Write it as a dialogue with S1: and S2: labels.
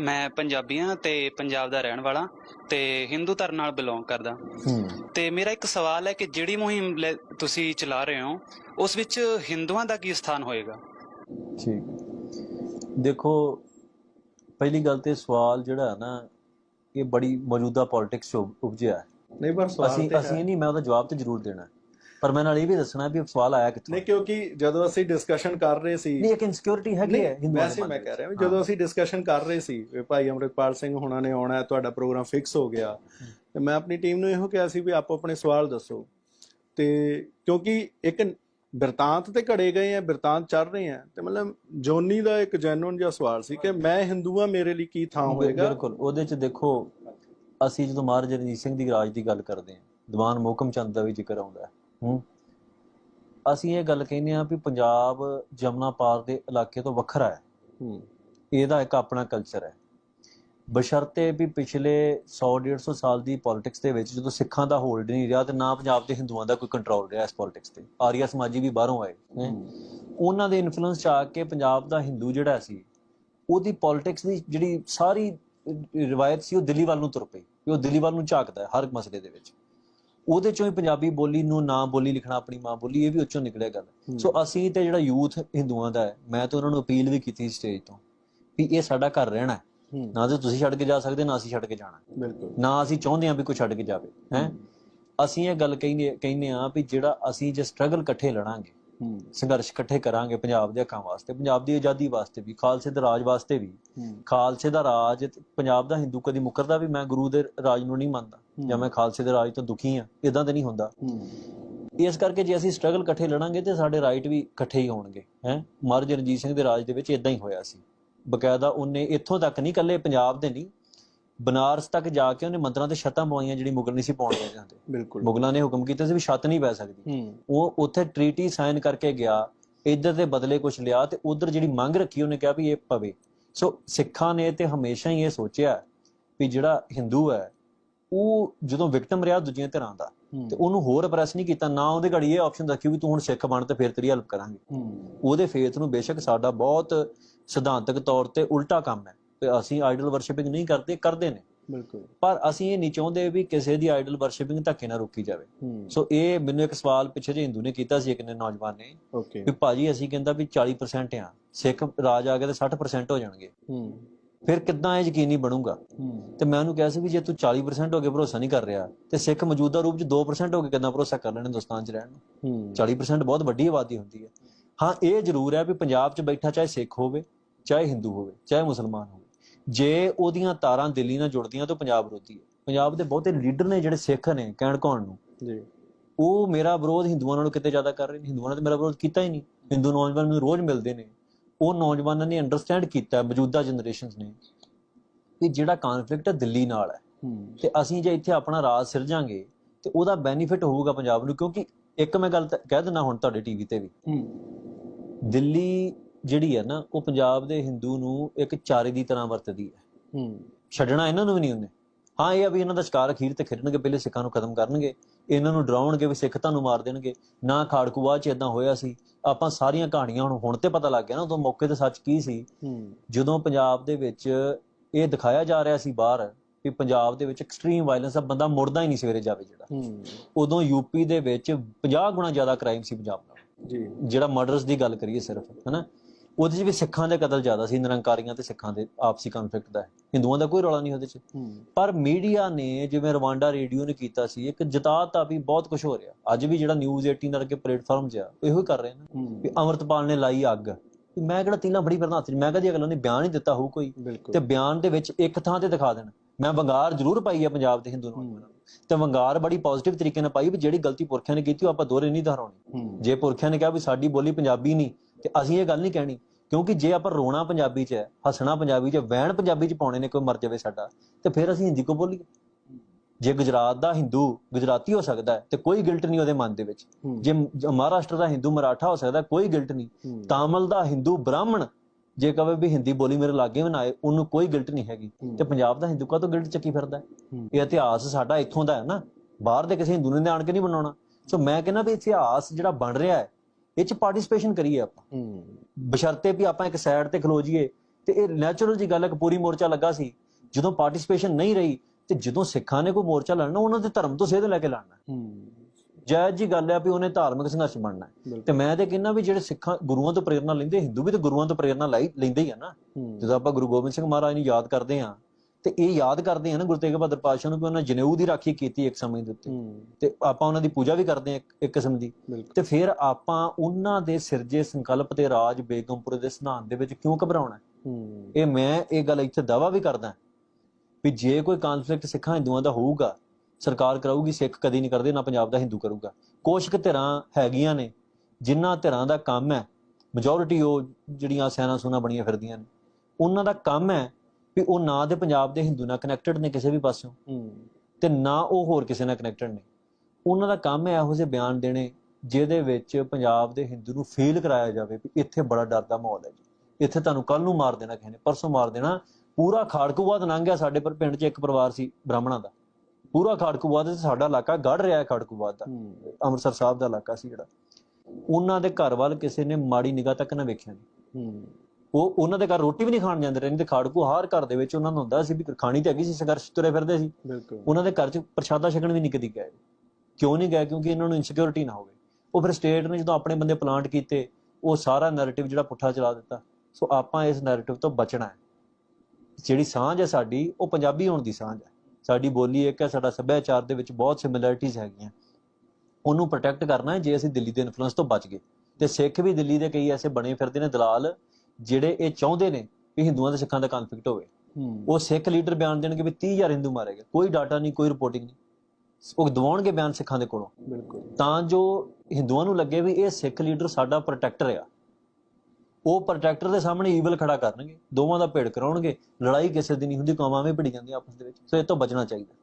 S1: ਮੈਂ ਪੰਜਾਬੀ ਹਾਂ ਤੇ ਪੰਜਾਬ ਦਾ ਰਹਿਣ ਵਾਲਾ ਤੇ ਹਿੰਦੂ ਧਰਮ ਨਾਲ ਬਿਲੋਂਗ ਕਰਦਾ। ਤੇ ਮੇਰਾ ਇੱਕ ਸਵਾਲ ਹੈ ਕਿ ਜਿਹੜੀ ਮੁਹਿੰਮ ਤੁਸੀਂ ਚਲਾ ਰਹੇ ਹੋ ਉਸ ਵਿੱਚ ਹਿੰਦੂਆਂ ਦਾ ਕੀ ਸਥਾਨ ਹੋਏਗਾ?
S2: ਠੀਕ। ਦੇਖੋ ਪਹਿਲੀ ਗੱਲ ਤੇ ਸਵਾਲ ਜਿਹੜਾ ਹੈ ਨਾ ਇਹ ਬੜੀ ਮੌਜੂਦਾ ਪੋਲਿਟਿਕਸ ਉਪਜਿਆ
S3: ਨਹੀਂ ਪਰ ਸਵਾਲ
S2: ਅਸੀਂ
S3: ਤੇ
S2: ਅਸੀਂ। ਨਹੀਂ ਮੈਂ ਉਹਦਾ ਜਵਾਬ ਤੇ ਜ਼ਰੂਰ ਦੇਣਾ। ਹੈ। ਪਰ ਮੈਂ ਨਾਲ ਇਹ ਵੀ ਦੱਸਣਾ ਵੀ ਸਵਾਲ ਆਇਆ ਕਿੱਥੋਂ
S3: ਨਹੀਂ ਕਿਉਂਕਿ ਜਦੋਂ ਅਸੀਂ ਡਿਸਕਸ਼ਨ ਕਰ ਰਹੇ ਸੀ
S2: ਨਹੀਂ ਇੱਕ ਇਨਸਿਕਿਉਰਿਟੀ ਹੈਗੀ ਹੈ
S3: ਵੈਸੇ ਮੈਂ ਕਹਿ। ਰਿਹਾ। ਜਦੋਂ ਅਸੀਂ ਡਿਸਕਸ਼ਨ ਕਰ ਰਹੇ ਸੀ ਵੀ ਭਾਈ ਅਮਰਿਤਪਾਲ ਸਿੰਘ ਹੁਣਾਂ ਨੇ ਆਉਣਾ ਹੈ ਤੁਹਾਡਾ ਪ੍ਰੋਗਰਾਮ ਫਿਕਸ ਹੋ ਗਿਆ। ਤੇ ਮੈਂ ਆਪਣੀ ਟੀਮ ਨੂੰ ਇਹੋ ਕਿਹਾ ਸੀ ਵੀ ਆਪੋ ਆਪਣੇ ਸਵਾਲ ਦੱਸੋ। ਤੇ ਕਿਉਂਕਿ ਇੱਕ ਬਿਰਤਾਂਤ ਤੇ ਘੜੇ ਗਏ ਆ ਬਿਰਤਾਂਤ ਚੱਲ ਰਹੇ ਆ। ਤੇ ਮਤਲਬ ਜੋਨੀ ਦਾ ਇੱਕ ਜੈਨੂਨ ਜਿਹਾ ਸਵਾਲ ਸੀ ਕਿ ਮੈਂ ਹਿੰਦੂਆ ਮੇਰੇ ਲਈ ਕੀ ਥਾਂ ਹੋਏਗਾ?
S2: ਬਿਲਕੁਲ। ਉਹਦੇ ਚ ਦੇਖੋ ਅਸੀਂ ਜਦੋਂ ਮਹਾਰਾਜਾ ਰਣਜੀਤ ਸਿੰਘ ਦੀ ਰਾਜ ਦੀ ਗੱਲ ਕਰਦੇ ਹਾਂ ਦੀਵਾਨ ਮੋਹਕਮ ਚੰਦ ਦਾ ਵੀ ਜ਼ਿਕਰ ਆਉਂਦਾ ਹੈ। ਹੂੰ। ਅਸੀਂ ਇਹ ਗੱਲ ਕਹਿੰਦੇ ਆ ਵੀ ਪੰਜਾਬ ਜਮਨਾ ਪਾਰ ਦੇ ਇਲਾਕੇ ਤੋਂ ਵੱਖਰਾ ਹੈ।
S3: ਹੂੰ,
S2: ਇਹਦਾ ਇੱਕ ਆਪਣਾ ਕਲਚਰ ਹੈ। ਬਸ਼ਰਤੇ ਵੀ ਪਿਛਲੇ 100 150 ਸਾਲ ਦੀ ਪੋਲਿਟਿਕਸ ਦੇ ਵਿੱਚ ਜਦੋਂ ਸਿੱਖਾਂ ਦਾ ਹੋਲਡ ਨਹੀਂ ਰਿਹਾ ਤੇ ਨਾ ਪੰਜਾਬ ਤੇ ਹਿੰਦੂਆਂ ਦਾ ਕੋਈ ਕੰਟਰੋਲ ਰਿਹਾ ਇਸ ਪੋਲਿਟਿਕਸ ਤੇ। ਆਰੀਆ ਸਮਾਜੀ ਵੀ ਬਾਹਰੋਂ ਆਏ। ਉਹਨਾਂ ਦੇ ਇਨਫਲੂਐਂਸ ਚ ਆ ਕੇ ਪੰਜਾਬ ਦਾ ਹਿੰਦੂ ਜਿਹੜਾ ਸੀ ਉਹਦੀ ਪੋਲਿਟਿਕਸ ਦੀ ਜਿਹੜੀ ਸਾਰੀ ਰਿਵਾਇਤ ਸੀ ਉਹ ਦਿੱਲੀ ਵੱਲ ਨੂੰ ਤੁਰ ਪਈ। ਉਹ ਦਿੱਲੀ ਵੱਲ ਨੂੰ ਝਾਕਦਾ ਹੈ ਹਰ ਮਸਲੇ ਦੇ ਵਿੱਚ। ਉਹਦੇ ਚੋਂ ਹੀ ਪੰਜਾਬੀ ਬੋਲੀ ਨੂੰ ਨਾ ਬੋਲੀ ਲਿਖਣਾ ਆਪਣੀ ਮਾਂ ਬੋਲੀ ਇਹ ਵੀ ਉੱਚੋਂ ਨਿਕਲਿਆ ਗੱਲ। ਸੋ ਅਸੀਂ ਤੇ ਜਿਹੜਾ ਯੂਥ ਹਿੰਦੂਆਂ ਦਾ ਹੈ ਮੈਂ ਤਾਂ ਉਹਨਾਂ ਨੂੰ ਅਪੀਲ ਵੀ ਕੀਤੀ ਸਟੇਜ ਤੋਂ ਵੀ ਇਹ ਸਾਡਾ ਘਰ ਰਹਿਣਾ ਹੈ। ਨਾ ਤੇ ਤੁਸੀਂ ਛੱਡ ਕੇ ਜਾ ਸਕਦੇ ਨਾ ਅਸੀਂ ਛੱਡ ਕੇ ਜਾਣਾ।
S3: ਬਿਲਕੁਲ।
S2: ਨਾ ਅਸੀਂ ਚਾਹੁੰਦੇ ਹਾਂ ਵੀ ਕੋਈ ਛੱਡ ਕੇ ਜਾਵੇ ਹੈ? ਅਸੀਂ ਇਹ ਗੱਲ ਕਹਿੰਦੇ ਕਹਿੰਦੇ ਆ ਵੀ ਜਿਹੜਾ ਅਸੀਂ ਜੇ ਸਟਰਗਲ ਇਕੱਠੇ ਲੜਾਂਗੇ ਸੰਘਰਸ਼ ਇਕੱਠੇ ਕਰਾਂਗੇ ਪੰਜਾਬ ਦੇ ਹੱਕਾਂ ਵਾਸਤੇ ਪੰਜਾਬ ਦੀ ਆਜ਼ਾਦੀ ਵਾਸਤੇ ਵੀ ਖਾਲਸੇ ਦੇ ਰਾਜ ਵਾਸਤੇ ਵੀ। ਖਾਲਸੇ ਦਾ ਰਾਜ ਪੰਜਾਬ ਦਾ ਹਿੰਦੂ ਕਦੀ ਮੁਕਰਦਾ ਵੀ ਮੈਂ ਗੁਰੂ ਦੇ ਰਾਜ ਨੂੰ ਨਹੀਂ ਮੰਨਦਾ ਜਾਂ ਮੈਂ ਖਾਲਸੇ ਦੇ ਰਾਜ ਤੋਂ ਦੁਖੀ ਆ ਇਦਾਂ ਤੇ ਨਹੀਂ ਹੁੰਦਾ। ਇਸ ਕਰਕੇ ਜੇ ਅਸੀਂ ਸਟਰਗਲ ਇਕੱਠੇ ਲੜਾਂਗੇ ਤੇ ਸਾਡੇ ਰਾਈਟ ਵੀ ਇਕੱਠੇ ਹੀ ਹੋਣਗੇ ਹੈ। ਮਹਾਰਾਜਾ ਰਣਜੀਤ ਸਿੰਘ ਦੇ ਰਾਜ ਦੇ ਵਿੱਚ ਇਦਾਂ ਹੀ ਹੋਇਆ ਸੀ। ਬਕਾਇਦਾ ਉਹਨੇ ਇੱਥੋਂ ਤੱਕ ਨਹੀਂ ਕੱਲੇ ਪੰਜਾਬ ਦੇ ਨਹੀਂ ਬਨਾਰਸ ਤੱਕ ਜਾ ਕੇ ਉਹਨੇ ਮੰਦਰਾਂ ਤੇ ਛੱਤਾਂ ਪਵਾਈਆਂ ਜਿਹੜੀ ਮੁਗਲ ਨਹੀਂ ਸੀ ਪਾਉਣ ਦੇ ਜਾਂਦੇ
S3: ਬਿਲਕੁਲ।
S2: ਮੁਗਲਾਂ ਨੇ ਹੁਕਮ ਕੀਤਾ ਸੀ ਵੀ ਛੱਤ ਨਹੀਂ ਪੈ ਸਕਦੀ। ਉਹ ਉੱਥੇ ਟ੍ਰੀਟੀ ਸਾਈਨ ਕਰਕੇ ਗਿਆ ਇੱਧਰ ਦੇ ਬਦਲੇ ਕੁਝ ਲਿਆ ਤੇ ਉਧਰ ਜਿਹੜੀ ਮੰਗ ਰੱਖੀ ਉਹਨੇ ਕਿਹਾ ਵੀ ਇਹ ਪਵੇ। ਸੋ ਸਿੱਖਾਂ ਨੇ ਤੇ ਹਮੇਸ਼ਾ ਹੀ ਇਹ ਸੋਚਿਆ ਵੀ ਜਿਹੜਾ ਹਿੰਦੂ ਹੈ ਉਹ ਜਦੋਂ ਵਿਕਟਮ ਰਿਹਾ ਦੂਜੀਆਂ ਧਿਰਾਂ ਦਾ ਤੇ ਉਹਨੂੰ ਹੋਰ ਪ੍ਰੈਸ ਨਹੀਂ ਕੀਤਾ ਨਾ ਉਹਦੇ ਘੜੀ ਇਹ ਆਪਸ਼ਨ ਰੱਖੀ ਵੀ ਤੂੰ ਹੁਣ ਸਿੱਖ ਬਣ ਤੇ ਫਿਰ ਤੇਰੀ ਹੈਲਪ ਕਰਾਂਗੇ। ਉਹਦੇ ਫੇਥ ਨੂੰ ਬੇਸ਼ੱਕ ਸਾਡਾ ਬਹੁਤ ਸਿਧਾਂਤਕ ਤੌਰ ਤੇ ਉਲਟਾ ਕੰਮ ਹੈ। ਅਸੀਂ ਆਈਡਲ ਵਰਸ਼ਿਪਿੰਗ ਨਹੀਂ ਕਰਦੇ ਕਰਦੇ ਨੇ।
S3: ਬਿਲਕੁਲ।
S2: ਪਰ ਅਸੀਂ ਇਹ ਨਹੀਂ ਚਾਹੁੰਦੇ ਵੀ ਕਿਸੇ ਦੀ ਆਈਡਲ ਵਰਸ਼ਿਪਿੰਗ ਧੱਕੇ ਨਾਲ ਰੋਕੀ ਜਾਵੇ। ਸੋ ਇਹ ਮੈਨੂੰ ਇੱਕ ਸਵਾਲ ਪਿੱਛੇ ਜੇ ਹਿੰਦੂ ਨੇ ਕੀਤਾ ਸੀ ਇੱਕ ਨੇ ਨੌਜਵਾਨ ਨੇ। ਵੀ ਭਾਜੀ ਅਸੀਂ ਕਹਿੰਦਾ ਵੀ 40% ਆ ਸਿੱਖ ਰਾਜ ਆ ਗਿਆ ਤੇ 60% ਹੋ ਜਾਣਗੇ। ਫਿਰ ਕਿੱਦਾਂ ਇਹ ਯਕੀਨੀ ਬਣੂਗਾ? ਤੇ ਮੈਂ ਉਹਨੂੰ ਕਿਹਾ ਸੀ ਵੀ ਜੇ ਤੂੰ 40% ਹੋ ਕੇ ਭਰੋਸਾ ਨਹੀਂ ਕਰ ਰਿਹਾ ਤੇ ਸਿੱਖ ਮੌਜੂਦਾ ਰੂਪ ਚ 2% ਹੋ ਕੇ ਕਿੱਦਾਂ ਭਰੋਸਾ ਕਰ ਲੈਣ ਹਿੰਦੁਸਤਾਨ ਚ ਰਹਿਣ ਨੂੰ?
S3: ਹੂੰ।
S2: 40% ਬਹੁਤ ਵੱਡੀ ਆਬਾਦੀ ਹੁੰਦੀ ਹੈ। ਹਾਂ ਇਹ ਜ਼ਰੂਰ ਹੈ ਵੀ ਪੰਜਾਬ 'ਚ ਬੈਠਾ ਚਾਹੇ ਸਿੱਖ ਹੋਵੇ ਚਾਹੇ ਹਿੰਦੂ ਹੋਵੇ ਚਾਹੇ ਮੁਸਲਮਾਨ ਹੋਵੇ। ਜੇ ਉਹਦੀਆਂ ਤਾਰਾਂ ਦਿੱਲੀ ਨਾਲ ਜੁੜਦੀਆਂ ਤਾਂ ਪੰਜਾਬ ਵਿਰੋਧੀ ਹੈ। ਪੰਜਾਬ ਦੇ ਬਹੁਤੇ ਲੀਡਰ ਨੇ ਜਿਹੜੇ ਸਿੱਖ ਨੇ ਕਹਿਣ ਕੌਣ ਨੂੰ?
S3: ਜੀ।
S2: ਉਹ ਮੇਰਾ ਵਿਰੋਧ ਹਿੰਦੂਆਂ ਨਾਲੋਂ ਕਿਤੇ ਜ਼ਿਆਦਾ ਕਰ ਰਹੇ ਨੇ। ਹਿੰਦੂਆਂ ਨੇ ਤਾਂ ਮੇਰਾ ਵਿਰੋਧ ਕੀਤਾ ਹੀ ਨਹੀਂ। ਹਿੰਦੂ ਨੌਜਵਾਨ ਮੈਨੂੰ ਰੋਜ਼ ਮਿਲਦੇ ਨੇ। ਉਹ ਨੌਜਵਾਨਾਂ ਨੇ ਅੰਡਰਸਟੈਂਡ ਕੀਤਾ ਮੌਜੂਦਾ ਜਨਰੇਸ਼ਨਸ ਨੇ ਕਿ ਜਿਹੜਾ ਕਨਫਲਿਕਟ ਦਿੱਲੀ ਨਾਲ ਹੈ। ਤੇ ਅਸੀਂ ਜੇ ਇੱਥੇ ਆਪਣਾ ਰਾਜ ਸਿਰਜਾਂਗੇ ਤੇ ਉਹਦਾ ਬੈਨੀਫਿਟ ਹੋਊਗਾ ਪੰਜਾਬ ਨੂੰ। ਕਿਉਂਕਿ ਇੱਕ ਮੈਂ ਗੱਲ ਕਹਿ ਦਿੰਦਾ ਹੁਣ ਤੁਹਾਡੇ ਟੀਵੀ ਤੇ ਵੀ। ਦਿੱਲੀ ਜਿਹੜੀ ਹੈ ਨਾ ਉਹ ਪੰਜਾਬ ਦੇ ਹਿੰਦੂ ਨੂੰ ਇੱਕ ਚਾਰੇ ਦੀ ਤਰ੍ਹਾਂ ਵਰਤਦੀ ਹੈ।
S3: ਹੂੰ।
S2: ਛੱਡਣਾ ਇਹਨਾਂ ਨੂੰ ਵੀ ਨਹੀਂ ਉਹਨੇ। ਹਾਂ ਇਹ ਆ ਵੀ ਇਹਨਾਂ ਦਾ ਸ਼ਿਕਾਰ ਅਖੀਰ ਤੇ ਖੇਡਣਗੇ ਪਹਿਲੇ ਸਿੱਖਾਂ ਨੂੰ ਖਤਮ ਕਰਨਗੇ। ਇਹਨਾਂ ਨੂੰ ਡਰਾਉਣਗੇ ਵੀ ਸਿੱਖ ਤੁਹਾਨੂੰ ਮਾਰ ਦੇਣਗੇ। ਨਾ ਖਾੜਕੂਵਾ ਚ ਇਦਾਂ ਹੋਇਆ ਸੀ। ਆਪਾਂ ਸਾਰੀਆਂ ਕਹਾਣੀਆਂ ਹੁਣ ਹੁਣ ਤੇ ਪਤਾ ਲੱਗ ਗਿਆ ਨਾ ਉਦੋਂ ਮੌਕੇ ਤੇ ਸੱਚ ਕੀ ਸੀ।
S3: ਹੂੰ।
S2: ਜਦੋਂ ਪੰਜਾਬ ਦੇ ਵਿੱਚ ਇਹ ਦਿਖਾਇਆ ਜਾ ਰਿਹਾ ਸੀ ਬਾਹਰ ਵੀ ਪੰਜਾਬ ਦੇ ਵਿੱਚ ਐਕਸਟ੍ਰੀਮ ਵਾਇਲੈਂਸ ਆ ਬੰਦਾ ਮੁੜਦਾ ਹੀ ਨਹੀਂ ਸਵੇਰੇ ਜਾਵੇ ਜਿਹੜਾ।
S3: ਹੂੰ।
S2: ਉਦੋਂ ਯੂਪੀ ਦੇ ਵਿੱਚ 50 ਗੁਣਾ ਜ਼ਿਆਦਾ ਕ੍ਰਾਈਮ ਸੀ ਪੰਜਾਬ ਨਾਲੋਂ।
S3: ਜੀ।
S2: ਜਿਹੜਾ ਮਰਡਰਸ ਦੀ ਗੱਲ ਕਰੀਏ ਸਿਰਫ ਹਨਾ? ਉਹਦੇ 'ਚ ਵੀ ਸਿੱਖਾਂ ਦੇ ਕਤਲ ਜ਼ਿਆਦਾ ਸੀ ਨਿਰੰਕਾਰੀਆਂ ਤੇ ਸਿੱਖਾਂ ਦੇ ਆਪਸੀ ਕਨਫਲਿਕਟ ਦਾ। ਹਿੰਦੂਆਂ ਦਾ ਕੋਈ ਰੌਲਾ ਨਹੀਂ ਉਹਦੇ 'ਚ। ਪਰ ਮੀਡੀਆ ਨੇ ਜਿਵੇਂ ਰਵਾਂਡਾ ਰੇਡੀਓ ਨੇ ਕੀਤਾ ਸੀ ਇੱਕ ਜਤਾਤਾ ਵੀ ਬਹੁਤ ਕੁਝ ਹੋ ਰਿਹਾ। ਅੱਜ ਵੀ ਜਿਹੜਾ ਨਿਊਜ਼ 18 ਵਰਗੇ ਪਲੇਟਫਾਰਮ 'ਚ ਆ ਇਹੋ ਹੀ ਕਰ ਰਹੇ ਨੇ। ਵੀ ਅਮਰਤਪਾਲ ਨੇ ਲਾਈ ਅੱਗ। ਮੈਂ ਕਿਹੜਾ ਤੀਲਾ ਫੜੀ ਫਿਰਦਾ ਹੱਥ ਮੈਂ ਕਦੀ ਅਗਲਾ ਨੇ ਬਿਆਨ ਹੀ ਦਿੱਤਾ ਹੋਊ ਕੋਈ ਤੇ ਬਿਆਨ ਦੇ ਵਿੱਚ ਇੱਕ ਥਾਂ ਤੇ ਦਿਖਾ ਦੇਣ। ਮੈਂ ਵੰਗਾਰ ਜ਼ਰੂਰ ਪਾਈ ਹੈ ਪੰਜਾਬ ਦੇ ਹਿੰਦੂ ਨੌਜਵਾਨਾਂ ਨੂੰ ਤੇ ਵੰਗਾਰ ਬੜੀ ਪੋਜ਼ਿਟਿਵ ਤਰੀਕੇ ਨਾਲ ਪਾਈ ਵੀ ਜਿਹੜੀ ਗਲਤੀ ਪੁਰਖਿਆਂ ਨੇ ਕੀਤੀ ਉਹ ਆਪਾਂ ਦੋਹਰੇ ਨਹੀਂ ਦੁਹਰਾਉਣੀ। ਜੇ ਪੁਰਖਿਆਂ ਨੇ ਕਿਹਾ ਵੀ ਸਾਡੀ ਬੋਲੀ ਪੰਜਾਬੀ ਨਹੀਂ ਤੇ ਅਸੀਂ ਇਹ ਗੱਲ ਨਹੀਂ ਕਹਿਣੀ ਕਿਉਂਕਿ ਜੇ ਆਪਾਂ ਰੋਣਾ ਪੰਜਾਬੀ 'ਚ ਹੈ ਹੱਸਣਾ ਪੰਜਾਬੀ 'ਚ ਵਹਿਣ ਪੰਜਾਬੀ 'ਚ ਪਾਉਣੇ ਨੇ ਕੋਈ ਮਰ ਜਾਵੇ ਸਾਡਾ ਤੇ ਫਿਰ ਅਸੀਂ ਹਿੰਦੀ ਕੋ ਬੋਲੀਏ? ਜੇ ਗੁਜਰਾਤ ਦਾ ਹਿੰਦੂ ਗੁਜਰਾਤੀ ਹੋ ਸਕਦਾ ਤੇ ਕੋਈ ਗਿਲਟ ਨਹੀਂ ਉਹਦੇ ਮਨ ਦੇ ਵਿੱਚ। ਜੇ ਮਹਾਰਾਸ਼ਟਰ ਦਾ ਹਿੰਦੂ ਮਰਾਠਾ ਹੋ ਸਕਦਾ ਕੋਈ ਗਿਲਟ ਨਹੀਂ। ਤਾਮਿਲ ਦਾ ਹਿੰਦੂ ਬ੍ਰਾਹਮਣ ਜੇ ਕਵੇ ਵੀ ਹਿੰਦੀ ਬੋਲੀ ਮੇਰੇ ਲਾਗੇ ਵੀ ਨਾ ਆਏ ਉਹਨੂੰ ਕੋਈ ਗਿਲਟ ਨਹੀਂ ਹੈਗੀ। ਤੇ ਪੰਜਾਬ ਦਾ ਹਿੰਦੂ ਕਾ ਤੋਂ ਗਿਲਟ ਚੱਕੀ ਫਿਰਦਾ। ਇਹ ਇਤਿਹਾਸ ਸਾਡਾ ਇੱਥੋਂ ਦਾ ਹੈ ਨਾ। ਬਾਹਰ ਦੇ ਕਿਸੇ ਹਿੰਦੂ ਨੇ ਆਣ ਕੇ ਨਹੀਂ ਬਣਾਉਣਾ। ਸੋ ਮੈਂ ਕਹਿੰਦਾ ਵੀ ਇਤਿਹਾਸ ਜਿਹੜਾ ਬਣ ਰਿਹਾ ਹੈ ਇਹ ਚ ਪਾਰਟਿਸਿਪੇਸ਼ਨ ਕਰੀਏ ਆਪਾਂ। ਬਸ਼ਰਤੇ ਵੀ ਆਪਾਂ ਇੱਕ ਸਾਈਡ ਤੇ ਖਲੋ ਜਾਈਏ ਤੇ ਇਹ ਨੈਚੁਰਲ ਜੀ ਗੱਲ ਹੈ ਕਿ ਪੂਰੀ ਮੋਰਚਾ ਲੱਗਾ ਸੀ। ਜਦੋਂ ਪਾਰਟਿਸਿਪੇਸ਼ਨ ਨਹੀਂ ਰਹੀ ਤੇ ਜਦੋਂ ਸਿੱਖਾਂ ਨੇ ਕੋਈ ਮੋਰਚਾ ਲੜਨਾ ਉਹਨਾਂ ਦੇ ਧਰਮ ਤੋਂ ਸੇਧ ਲੈ ਕੇ ਲੜਨਾ। ਜਾਇਜ਼ ਜੀ ਗੱਲ ਹੈ ਵੀ ਉਹਨੇ ਧਾਰਮਿਕ ਸੰਘਰਸ਼ ਬਣਨਾ। ਤੇ ਮੈਂ ਤੇ ਕਹਿੰਦਾ ਵੀ ਜਿਹੜੇ ਸਿੱਖਾਂ ਗੁਰੂਆਂ ਤੋਂ ਪ੍ਰੇਰਣਾ ਲੈਂਦੇ ਹਿੰਦੂ ਵੀ ਤੇ ਗੁਰੂਆਂ ਤੋਂ ਪ੍ਰੇਰਣਾ ਲੈਂਦੇ ਹੀ ਆ ਨਾ। ਜਦੋਂ ਆਪਾਂ ਗੁਰੂ ਗੋਬਿੰਦ ਸਿੰਘ ਮਹਾਰਾਜ ਨੂੰ ਯਾਦ ਕਰਦੇ ਆ ਤੇ ਇਹ ਯਾਦ ਕਰਦੇ ਆ ਨਾ ਗੁਰੂ ਤੇਗ ਬਹਾਦਰ ਪਾਤਸ਼ਾਹ ਨੂੰ ਕਿ ਉਹਨਾਂ ਜਨੇਊ ਦੀ ਰਾਖੀ ਕੀਤੀ ਇੱਕ ਸਮੇਂ ਦੇ ਉੱਤੇ। ਤੇ ਆਪਾਂ ਉਹਨਾਂ ਦੀ ਪੂਜਾ ਵੀ ਕਰਦੇ ਆ ਇੱਕ- ਕਿਸਮ ਦੀ। ਤੇ ਫਿਰ ਆਪਾਂ ਉਹਨਾਂ ਦੇ ਸਿਰਜੇ ਸੰਕਲਪ ਤੇ ਰਾਜ ਬੇਗਮਪੁਰ ਦੇ ਸਿਧਾਂਤ ਦੇ ਵਿੱਚ ਕਿਉਂ ਘਬਰਾਉਣਾ? ਇਹ ਮੈਂ ਇਹ ਗੱਲ ਇੱਥੇ ਦਾਵਾ ਵੀ ਕਰਦਾ ਵੀ ਜੇ ਕੋਈ ਕਨਫਲਿਕਟ ਸਿੱਖਾਂ ਹਿੰਦੂਆਂ ਦਾ ਹੋਊਗਾ ਸਰਕਾਰ ਕਰਾਊਗੀ ਸਿੱਖ ਕਦੀ ਨਹੀਂ ਕਰਦੇ ਨਾ ਪੰਜਾਬ ਦਾ ਹਿੰਦੂ ਕਰੂਗਾ। ਕੁਛ ਕੁ ਧਿਰਾਂ ਹੈਗੀਆਂ ਨੇ ਜਿਨ੍ਹਾਂ ਧਿਰਾਂ ਦਾ ਕੰਮ ਹੈ ਮੈਜੋਰਿਟੀ ਉਹ ਜਿਹੜੀਆਂ ਸਿਆਣਾ ਸੁਨਾ ਬਣੀਆਂ ਫਿਰਦੀਆਂ ਨੇ ਉਹਨਾਂ ਦਾ ਕੰਮ ਹੈ ਵੀ ਉਹ ਨਾ ਤੇ ਪੰਜਾਬ ਦੇ ਹਿੰਦੂ ਨਾਲ ਕਨੈਕਟਡ ਨੇ ਕਿਸੇ ਵੀ ਪਾਸਿਓਂ। ਤੇ ਨਾ ਉਹ ਹੋਰ ਕਿਸੇ ਨਾਲ ਕਨੈਕਟਡ ਨੇ। ਉਹਨਾਂ ਦਾ ਕੰਮ ਹੈ ਇਹੋ ਜਿਹੇ ਬਿਆਨ ਦੇਣੇ ਜਿਹਦੇ ਵਿੱਚ ਪੰਜਾਬ ਦੇ ਹਿੰਦੂ ਨੂੰ ਫੀਲ ਕਰਾਇਆ ਜਾਵੇ ਵੀ ਇੱਥੇ ਬੜਾ ਡਰ ਦਾ ਮਾਹੌਲ ਹੈ ਜੀ। ਇੱਥੇ ਤੁਹਾਨੂੰ ਕੱਲ ਨੂੰ ਮਾਰ ਦੇਣਾ ਕਿਸੇ ਨੇ ਪਰਸੋਂ ਮਾਰ ਦੇਣਾ। ਪੂਰਾ ਖਾੜਕੂਵਾਦ ਲੰਘ ਗਿਆ ਸਾਡੇ ਪਰ ਪਿੰਡ 'ਚ ਇੱਕ ਪਰਿਵਾਰ ਸੀ ਬ੍ਰਾਹਮਣਾਂ ਦਾ। ਪੂਰਾ ਖਾੜਕੂਵਾਦ ਤੇ ਸਾਡਾ ਇਲਾਕਾ ਗੜ ਰਿਹਾ ਹੈ ਖਾੜਕੂਵਾਦ ਦਾ। ਅੰਮ੍ਰਿਤਸਰ ਸਾਹਿਬ ਦਾ ਇਲਾਕਾ ਸੀ ਜਿਹੜਾ। ਉਹਨਾਂ ਦੇ ਘਰ ਵੱਲ ਕਿਸੇ ਨੇ ਮਾੜੀ ਨਿਗਾਹ ਤੱਕ ਨਾ ਵੇਖਿਆ ਨਹੀਂ
S3: ਹੂੰ।
S2: ਉਹ ਉਹਨਾਂ ਦੇ ਘਰ ਰੋਟੀ ਵੀ ਨਹੀਂ ਖਾਣ ਜਾਂਦੇ ਰਹੇ ਨਹੀਂ ਤੇ ਖਾੜਕੂ ਹਰ ਘਰ ਦੇ ਵਿੱਚ ਉਹਨਾਂ ਨੂੰ ਹੁੰਦਾ ਸੀ ਵੀ ਖਾਣੀ ਤੇ ਹੈਗੀ ਸੀ ਸੰਘਰਸ਼ ਤੁਰੇ ਫਿਰਦੇ ਸੀ।
S3: ਬਿਲਕੁਲ।
S2: ਉਹਨਾਂ ਦੇ ਘਰ 'ਚ ਪ੍ਰਸ਼ਾਦਾ ਛਕਣ ਵੀ ਨਹੀਂ ਕਦੀ ਗਏ। ਕਿਉਂ ਨਹੀਂ ਗਏ? ਕਿਉਂਕਿ ਇਹਨਾਂ ਨੂੰ ਇਨਸਿਕਿਉਰਿਟੀ ਨਾ ਹੋਵੇ। ਉਹ ਫਿਰ ਸਟੇਟ ਨੇ ਜਦੋਂ ਆਪਣੇ ਬੰਦੇ ਪਲਾਂਟ ਕੀਤੇ ਉਹ ਸਾਰਾ ਨੈਰੇਟਿਵ ਜਿਹੜਾ ਪੁੱਠਾ ਚਲਾ ਦਿੱਤਾ। ਸੋ ਆਪਾਂ ਇਸ ਨੈਰੇਟਿਵ ਤੋਂ ਬਚਣਾ ਹੈ। ਜਿਹੜੀ ਸਾਂਝ ਹੈ ਸਾਡੀ ਉਹ ਪੰਜਾਬੀ ਹੋਣ ਦੀ ਸਾਂਝ ਹੈ। ਸਾਡੀ ਬੋਲੀ ਇੱਕ ਹੈ ਸਾਡਾ ਸੱਭਿਆਚਾਰ ਦੇ ਵਿੱਚ ਬਹੁਤ ਸਿਮਿਲੈਰਿਟੀਜ਼ ਹੈਗੀਆਂ। ਉਹਨੂੰ ਪ੍ਰੋਟੈਕਟ ਕਰਨਾ ਹੈ ਜੇ ਅਸੀਂ ਦਿੱਲੀ ਦੇ ਇਨਫਲੂਐਂਸ ਤੋਂ ਬਚ ਗਏ। ਤੇ ਸਿੱਖ ਵੀ ਦਿੱਲੀ ਦੇ ਕਈ ਐਸੇ ਬਣੇ ਫਿਰਦੇ ਨੇ ਦਲਾਲ ਜਿਹੜੇ ਇਹ ਚਾਹੁੰਦੇ ਨੇ ਕਿ ਹਿੰਦੂਆਂ ਤੇ ਸਿੱਖਾਂ ਦਾ ਕਨਫਲਿਕਟ ਹੋਵੇ ਉਹ ਸਿੱਖ ਲੀਡਰ ਬਿਆਨ ਦੇਣਗੇ ਵੀ 30000 ਹਿੰਦੂ ਮਾਰੇ ਗਏ। ਕੋਈ ਡਾਟਾ ਨਹੀਂ ਕੋਈ ਰਿਪੋਰਟਿੰਗ ਨਹੀਂ। ਉਹ ਦਿਵਾਉਣਗੇ ਬਿਆਨ ਸਿੱਖਾਂ ਦੇ ਕੋਲੋਂ।
S3: ਬਿਲਕੁਲ।
S2: ਤਾਂ ਜੋ ਹਿੰਦੂਆਂ ਨੂੰ ਲੱਗੇ ਵੀ ਇਹ ਸਿੱਖ ਲੀਡਰ ਸਾਡਾ ਪ੍ਰੋਟੈਕਟਰ ਆ। ਉਹ ਪ੍ਰੋਟੈਕਟਰ ਦੇ ਸਾਹਮਣੇ ਈਵਲ ਖੜਾ ਕਰਨਗੇ। ਦੋਵਾਂ ਦਾ ਭੇੜ ਕਰਾਉਣਗੇ। ਲੜਾਈ ਕਿਸੇ ਦੀ ਨਹੀਂ ਹੁੰਦੀ ਕੌਮਾਂ ਵਿੱਚ ਭਿੜੀ ਜਾਂਦੀਆਂ ਆਪਸ ਦੇ ਵਿੱਚ। ਸੋ ਇਹ ਤੋਂ ਬਚਣਾ ਚਾਹੀਦਾ।